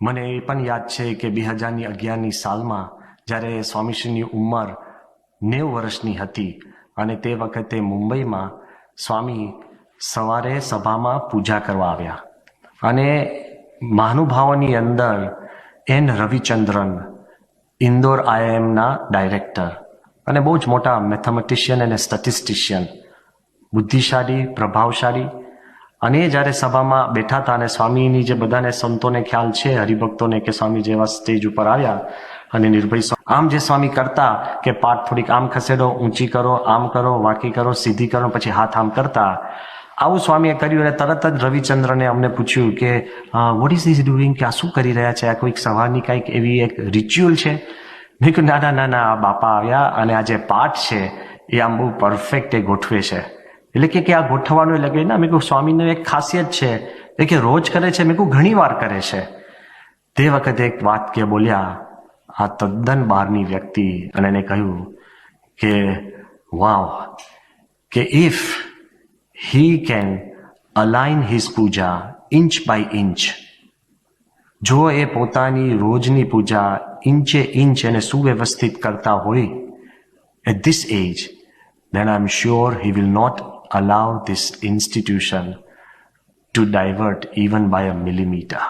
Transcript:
મને એ પણ યાદ છે કે બે હજારની અગિયારની સાલમાં જ્યારે સ્વામીશ્રીની ઉંમર નેવ વર્ષની હતી અને તે વખતે મુંબઈમાં સ્વામી સવારે સભામાં પૂજા કરવા આવ્યા. અને મહાનુભાવોની અંદર એન રવિચંદ્રન, ઇન્દોર આઈઆઈએમના ડાયરેક્ટર અને બહુ જ મોટા મેથેમેટિશિયન અને સ્ટેટિસ્ટિશિયન, બુદ્ધિશાળી, પ્રભાવશાળી અને જ્યારે સભામાં બેઠા હતા અને સ્વામીની જે બધાને સંતોને ખ્યાલ છે, હરિભક્તોને કે સ્વામી જેવા સ્ટેજ ઉપર આવ્યા અને નિર્ભય આમ જે સ્વામી કરતા કે પાઠ થોડીક આમ ખસેડો, ઊંચી કરો, આમ કરો, વાંકી કરો, સીધી કરો, પછી હાથ આમ કરતા. આવું સ્વામીએ કર્યું અને તરત જ રવિચંદ્રને અમને પૂછ્યું કે વોટ ઇઝ ઇઝ ડુઈંગ કે આ શું કરી રહ્યા છે? આ કોઈક સવારની કાંઈક એવી એક રિચ્યુઅલ છે? મેં કહ્યું, ના ના ના ના બાપા આવ્યા અને આ જે પાઠ છે, એ આમ બહુ પરફેક્ટ એ ગોઠવે છે. એટલે કે આ ગોઠવવાનું એટલે ના, મેં કહ્યું, સ્વામીનું એક ખાસિયત છે. એ કે રોજ કરે છે, મેં કહ્યું ઘણી વાર કરે છે. તે વખતે એક વાત કે બોલ્યા, આ તદ્દન બહારની વ્યક્તિ અને એને કહ્યું કે, વાવ, કે if he can align his puja inch by inch જો એ પોતાની રોજની પૂજા ઇંચે ઇંચ એને સુવ્યવસ્થિત કરતા હોય at this age then I am sure he will not allow this institution to divert even by a millimeter.